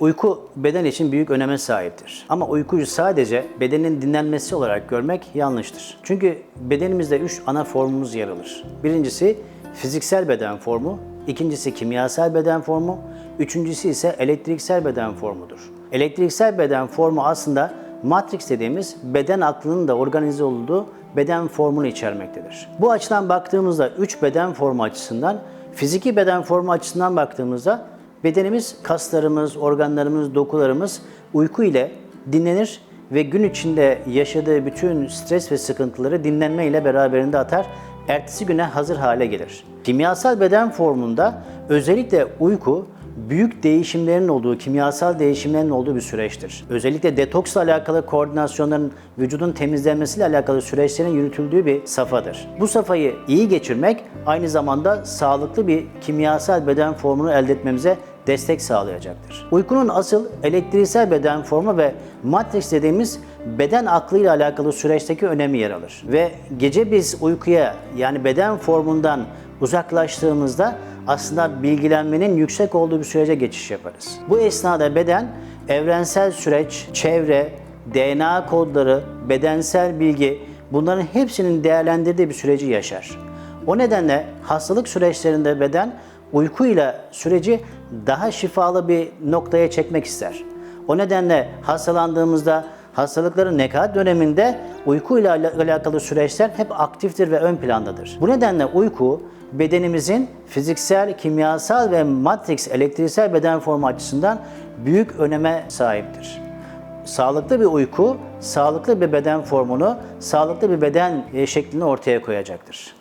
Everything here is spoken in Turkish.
Uyku beden için büyük öneme sahiptir. Ama uykuyu sadece bedenin dinlenmesi olarak görmek yanlıştır. Çünkü bedenimizde üç ana formumuz yer alır. Birincisi fiziksel beden formu, ikincisi kimyasal beden formu, üçüncüsü ise elektriksel beden formudur. Elektriksel beden formu aslında matrix dediğimiz beden aklının da organize olduğu beden formunu içermektedir. Bu açıdan baktığımızda üç beden formu açısından, fiziki beden formu açısından baktığımızda Bedenimiz, kaslarımız, organlarımız, dokularımız uyku ile dinlenir ve gün içinde yaşadığı bütün stres ve sıkıntıları dinlenme ile beraberinde atar, ertesi güne hazır hale gelir. Kimyasal beden formunda özellikle uyku büyük değişimlerin olduğu, kimyasal değişimlerin olduğu bir süreçtir. Özellikle detoksla alakalı koordinasyonların, vücudun temizlenmesiyle alakalı süreçlerin yürütüldüğü bir safhadır. Bu safhayı iyi geçirmek aynı zamanda sağlıklı bir kimyasal beden formunu elde etmemize destek sağlayacaktır. Uykunun asıl elektriksel beden formu ve matrix dediğimiz beden aklıyla alakalı süreçteki önemi yer alır. Ve gece biz uykuya yani beden formundan uzaklaştığımızda aslında bilgilenmenin yüksek olduğu bir sürece geçiş yaparız. Bu esnada beden evrensel süreç, çevre, DNA kodları, bedensel bilgi bunların hepsinin değerlendirdiği bir süreci yaşar. O nedenle hastalık süreçlerinde beden uykuyla süreci daha şifalı bir noktaya çekmek ister. O nedenle hastalandığımızda hastalıkların nekat döneminde uykuyla ala- alakalı süreçler hep aktiftir ve ön plandadır. Bu nedenle uyku bedenimizin fiziksel, kimyasal ve matrix elektriksel beden formu açısından büyük öneme sahiptir. Sağlıklı bir uyku, sağlıklı bir beden formunu, sağlıklı bir beden e, şeklini ortaya koyacaktır.